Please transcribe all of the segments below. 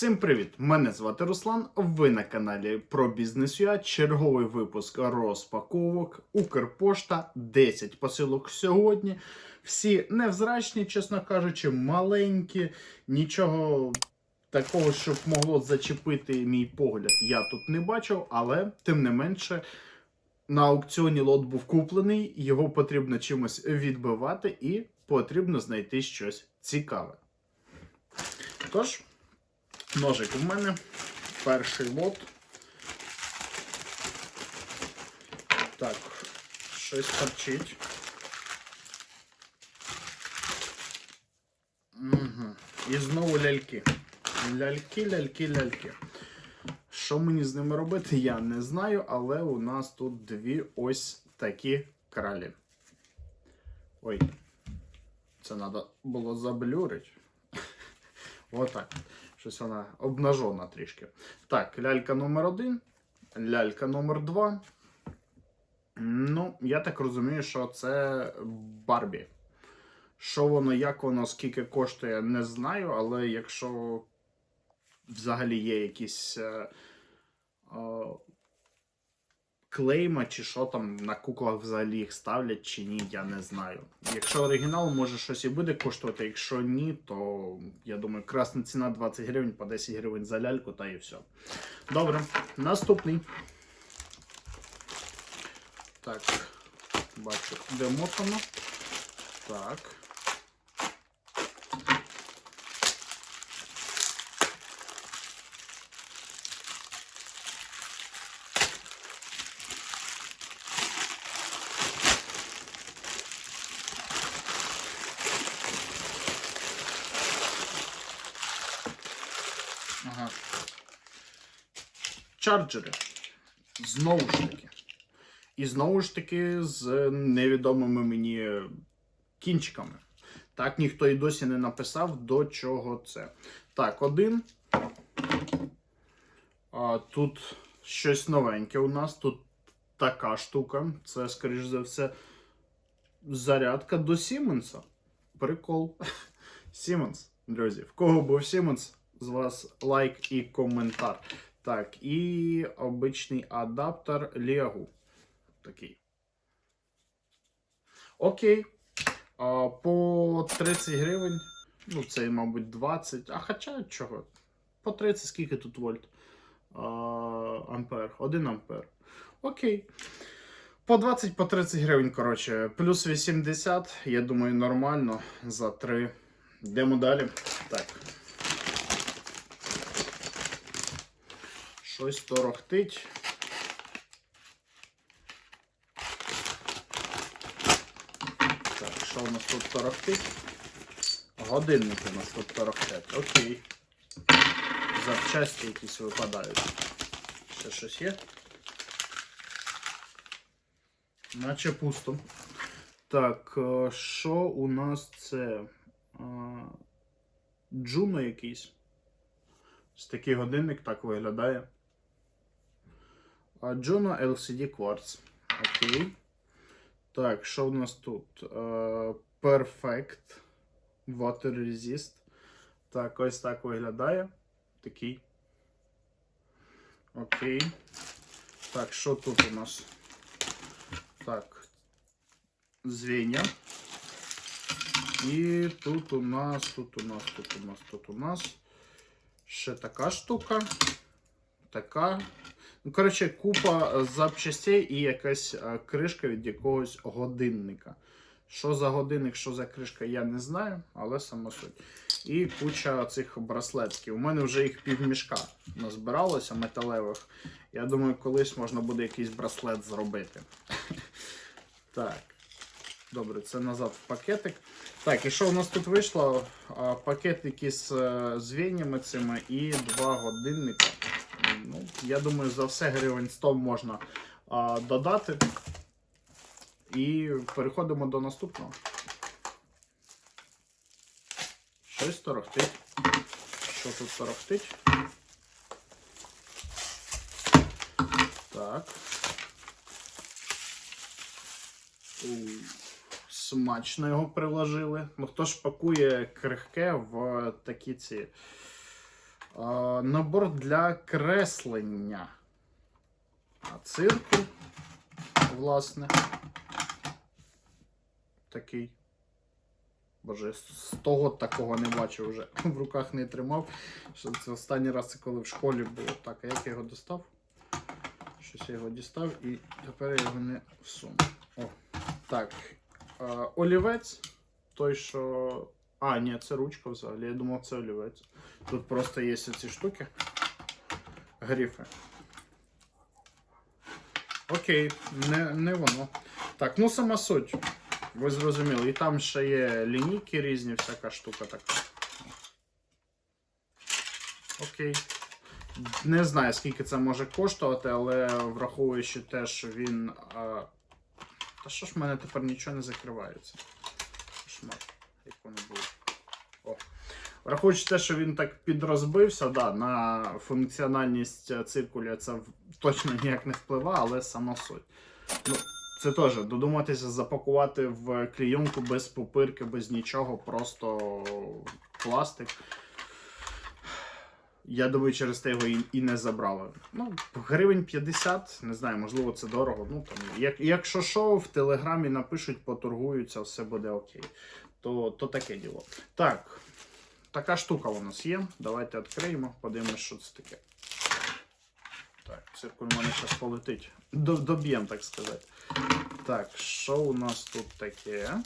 Всім привіт! Мене звати Руслан. Ви на каналі про ЮА. Черговий випуск розпаковок. Укрпошта 10 посилок сьогодні. Всі невзрачні, чесно кажучи, маленькі. Нічого такого, щоб могло зачепити мій погляд, я тут не бачив, але тим не менше. На аукціоні лот був куплений, його потрібно чимось відбивати і потрібно знайти щось цікаве. Тож, Ножик у мене. Перший лот. Так, щось торчить. Угу. І знову ляльки. Ляльки, ляльки, ляльки. Що мені з ними робити, я не знаю, але у нас тут дві ось такі кралі. Ой, це треба було заблюрити. Отак. Щось вона обнажена трішки. Так, лялька номер один, лялька номер два. Ну, я так розумію, що це Барбі. Що воно, як воно, скільки коштує, не знаю, але якщо взагалі є якісь е, е, клейма, чи що там на куклах взагалі їх ставлять, чи ні, я не знаю. Якщо оригінал, може щось і буде коштувати, якщо ні, то я думаю, красна ціна 20 гривень по 10 гривень за ляльку, та і все. Добре, наступний. Так, бачу, де мотано. Так. Чарджери. Знову ж таки. І знову ж таки з невідомими мені кінчиками. Так, ніхто і досі не написав, до чого це. Так, один. А, Тут щось новеньке у нас. Тут така штука. Це, скоріш за все, зарядка до Сіменса. Прикол. Сіменс, друзі. В кого був Сіменс, з вас лайк і коментар. Так, і обичний адаптер Лего. Такий. Окей. А, по 30 гривень. Ну, це, мабуть, 20. А хоча чого? По 30, скільки тут вольт? А, ампер. 1 ампер. Окей. По 20 по 30 гривень, коротше. Плюс 80. Я думаю, нормально. За 3. Йдемо далі. Так. Щось торохтить. Так, що у нас тут торохтить? Годинник у нас тут торохтять. Окей. Запчасті якісь випадають. Ще щось є? Наче пусто. Так, е, що у нас це? Е, Джуно якийсь. Ось такий годинник так виглядає. Juno LCD Quartz. Окей. Так, що у нас тут? Е, Perfect Water Resist. Так, ось так виглядає. Такий. Окей. Так, що тут у нас? Так. Звіння. І тут у нас, тут у нас, тут у нас, тут у нас. Ще така штука. Така. Ну, коротше, купа запчастей і якась е, кришка від якогось годинника. Що за годинник, що за кришка, я не знаю, але сама суть. І куча цих браслетків. У мене вже їх півмішка назбиралося металевих. Я думаю, колись можна буде якийсь браслет зробити. Так. Добре, це назад в пакетик. Так, і що у нас тут вийшло? Пакетики з е, звіннями цими і два годинника. Я думаю, за все гривень 100 можна а, додати. І переходимо до наступного. Щось торохтить. Що тут торохтить? Так. У, Смачно його приложили. Ну хто ж пакує крихке в такі ці набор для креслення. Цирку, власне. Такий. Боже, з того такого не бачив вже. В руках не тримав. Це останній раз це коли в школі було. Так, а як я його достав? Щось я його дістав і тепер я його не всуну. О, так. Олівець. Той, що. А, ні, це ручка взагалі. Я думав, це олівець. Тут просто є ці штуки. Грифи. Окей, не, не воно. Так, ну сама суть. Ви зрозуміли. І там ще є лінійки різні, всяка штука така. Окей. Не знаю, скільки це може коштувати, але враховуючи те, що він. А... Та що ж в мене тепер нічого не закривається? Кошмар, як воно було. О. Враховуючи те, що він так підрозбився, да, на функціональність циркуля це точно ніяк не впливає, але сама суть. Ну, це теж додуматися запакувати в клійонку без пупирки, без нічого, просто пластик. Я думаю, через те його і, і не забрали. Ну, гривень 50, не знаю, можливо, це дорого. Ну, там, як, якщо що, в телеграмі напишуть, поторгуються, все буде окей. То, то таке діло. Так, така штука у нас є. Давайте відкриємо, подивимось, що це таке. Так, циркуль у мене зараз полетить. До- Доб'єм, так сказати. Так, що у нас тут таке?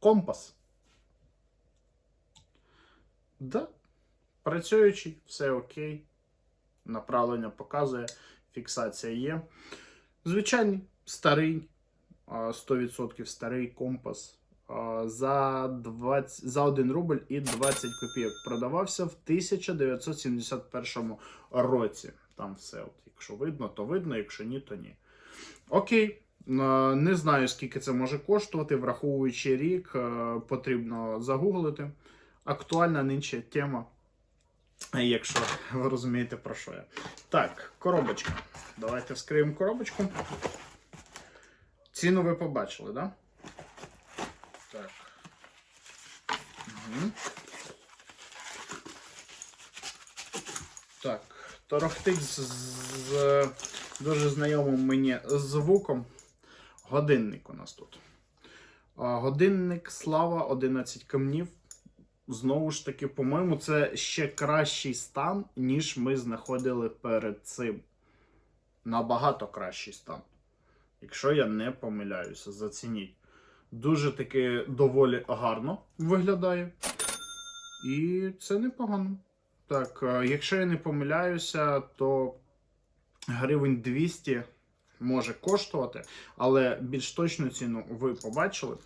Компас. Да. Працюючий, все окей. Направлення показує, фіксація є. Звичайний, старий, 100% старий компас. За, 20, за 1 рубль і 20 копійок продавався в 1971 році. Там все. От, якщо видно, то видно, якщо ні, то ні. Окей. Не знаю, скільки це може коштувати, враховуючи рік, потрібно загуглити. Актуальна нинче тема, якщо ви розумієте про що я. Так, коробочка. Давайте вскриємо коробочку. Ціну ви побачили? Да? Так. Угу. Так, торохтить з, з дуже знайомим мені звуком. Годинник у нас тут. Годинник Слава 11 камнів. Знову ж таки, по-моєму, це ще кращий стан, ніж ми знаходили перед цим. Набагато кращий стан. Якщо я не помиляюся, зацініть. Дуже таки доволі гарно виглядає. І це непогано. Так, е, якщо я не помиляюся, то гривень 200 може коштувати, але більш точну ціну ви побачили.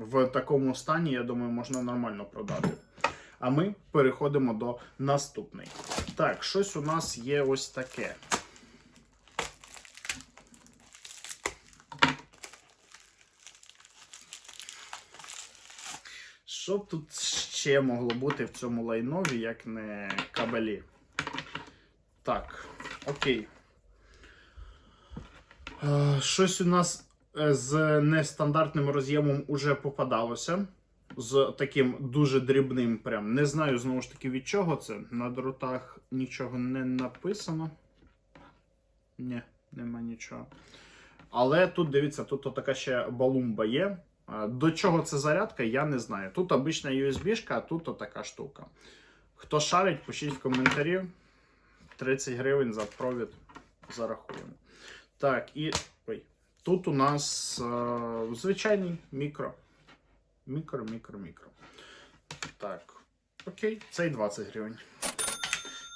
В такому стані, я думаю, можна нормально продати. А ми переходимо до наступної. Так, щось у нас є ось таке. Що б тут ще могло бути в цьому лайнові, як не кабелі? Так, окей. Е, Щось у нас з нестандартним роз'ємом уже попадалося. З таким дуже дрібним. Прям. Не знаю знову ж таки від чого це. На дротах нічого не написано. Ні, нема нічого. Але тут дивіться, тут така ще балумба є. Е, До чого це зарядка, я не знаю. Тут обична USB-шка, а тут така штука. Хто шарить, пишіть в коментарі. 30 гривень за провід зарахуємо. Так, і тут у нас е, звичайний мікро. Мікро, мікро, мікро. Так. Окей, це і 20 гривень.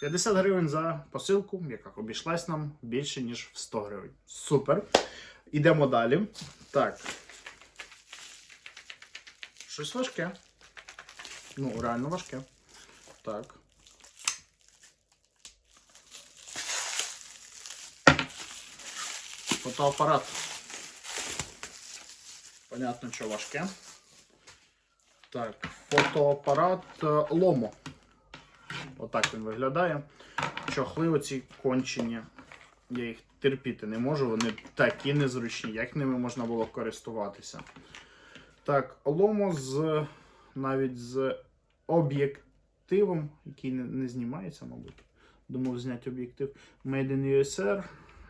50 гривень за посилку, яка обійшлась нам більше, ніж в 100 гривень. Супер. Ідемо далі. Так. Щось важке. Ну, реально важке. Так. Фотоапарат. Понятно, що важке. Так, фотоапарат е, Ломо. Отак він виглядає. Чохли оці кончені. Я їх терпіти не можу, вони такі незручні, як ними можна було користуватися. Так, ломо з навіть з об'єктивом, який не, не знімається, мабуть. Думав зняти об'єктив. Made in USR,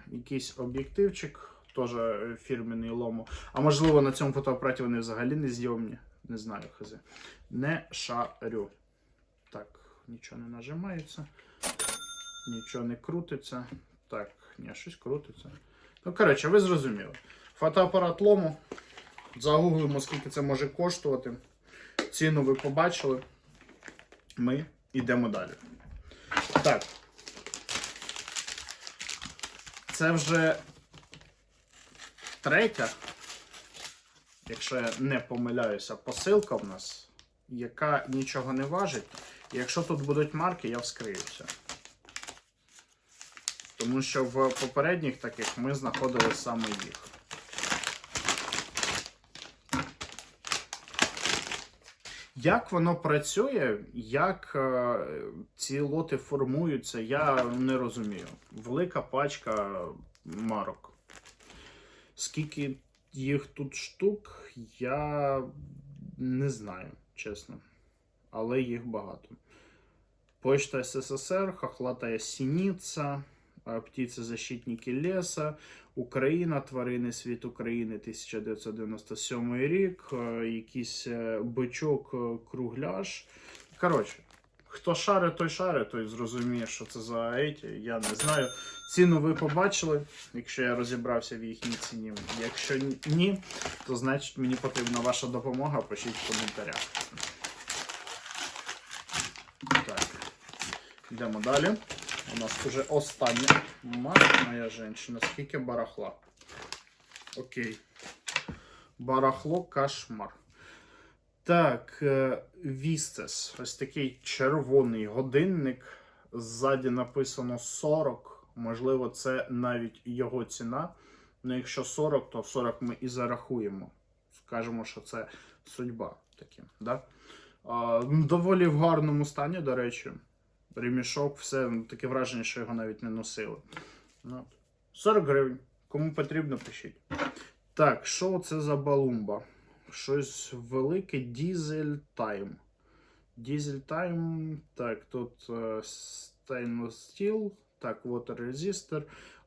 якийсь об'єктивчик, теж е, фірменний ломо. А можливо, на цьому фотоапараті вони взагалі не зйомні. Не знаю, хз. Не шарю. Так, нічого не нажимається, нічого не крутиться. Так, ні, щось крутиться. Ну, коротше, ви зрозуміли. Фотоапарат лому. Загуглимо, скільки це може коштувати. Ціну ви побачили. Ми йдемо далі. Так. Це вже третя, якщо я не помиляюся, посилка в нас, яка нічого не важить. І якщо тут будуть марки, я вскриюся. Тому що в попередніх таких ми знаходили саме їх. Як воно працює, як е, ці лоти формуються, я не розумію. Велика пачка марок. Скільки їх тут штук, я не знаю, чесно. Але їх багато. Почта СССР, Хохлатая Синиця, е, Птицезащитники леса, Україна, Тварини світ України 1997 рік, е, якийсь е, бичок кругляш. Коротше, хто шарить, той шарить, той зрозуміє, що це за еті. Я не знаю. Ціну ви побачили, якщо я розібрався в їхній ціні. Якщо ні, то значить мені потрібна ваша допомога. Пишіть в коментарях. Так. Йдемо далі. У нас вже остання мать моя жінка. Скільки барахла? Окей. Барахло кошмар. Так, е, Вістес. Ось такий червоний годинник. Ззаді написано 40. Можливо, це навіть його ціна. Ну, якщо 40, то 40 ми і зарахуємо. Скажемо, що це судьба таки. Да? А, доволі в гарному стані, до речі. Ремішок, все, ну, таке враження, що його навіть не носили. Ну, 40 гривень. Кому потрібно, пишіть. Так, що це за балумба? Щось велике Diesel Time. Diesel Time. Так, тут е, Stainless Steel. Так, Water Resistor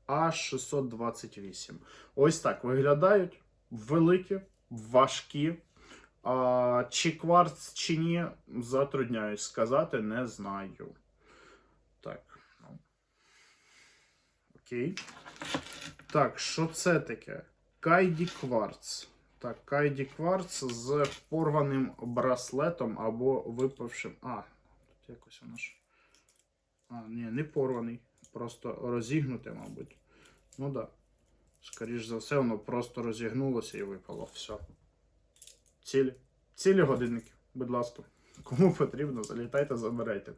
А628. Ось так виглядають. Великі, важкі. А, чи кварц, чи ні, затрудняюсь сказати, не знаю. Так. ну. Окей. Так, що це таке? Кайді кварц. Так, Кайді кварц з порваним браслетом або випавшим. А, тут якось воно ж. А, ні, не порваний. Просто розігнуте, мабуть. Ну так. Да. Скоріш за все, воно просто розігнулося і випало. Все. Цілі. Цілі годинники, будь ласка. Кому потрібно, залітайте, забирайте.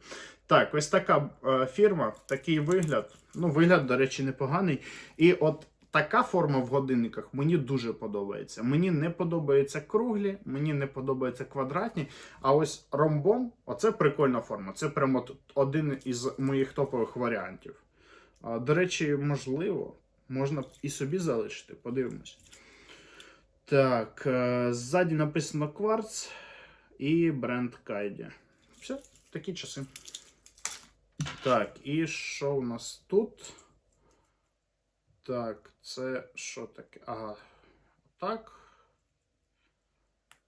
Так, ось така е, фірма, такий вигляд. Ну, вигляд, до речі, непоганий. І от така форма в годинниках мені дуже подобається. Мені не подобаються круглі, мені не подобаються квадратні. А ось ромбом оце прикольна форма. Це прямо один із моїх топових варіантів. До речі, можливо, можна і собі залишити. Подивимось. Так, е, ззаді написано кварц і бренд Кайді. Все, такі часи. Так, і що у нас тут? Так, це що таке? Ага. Так.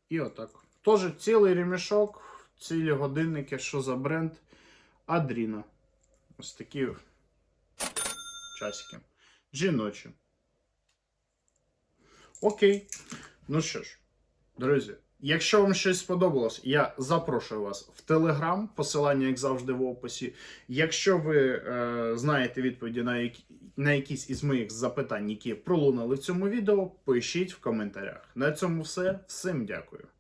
І отак. Тоже цілий ремішок, цілі годинники, що за бренд? Адріна. Ось такі часики. Жіночі. Окей. Ну що ж, друзі, якщо вам щось сподобалось, я запрошую вас в Телеграм, посилання, як завжди, в описі. Якщо ви е, знаєте відповіді на, які, на якісь із моїх запитань, які пролунали в цьому відео, пишіть в коментарях. На цьому все. Всім дякую.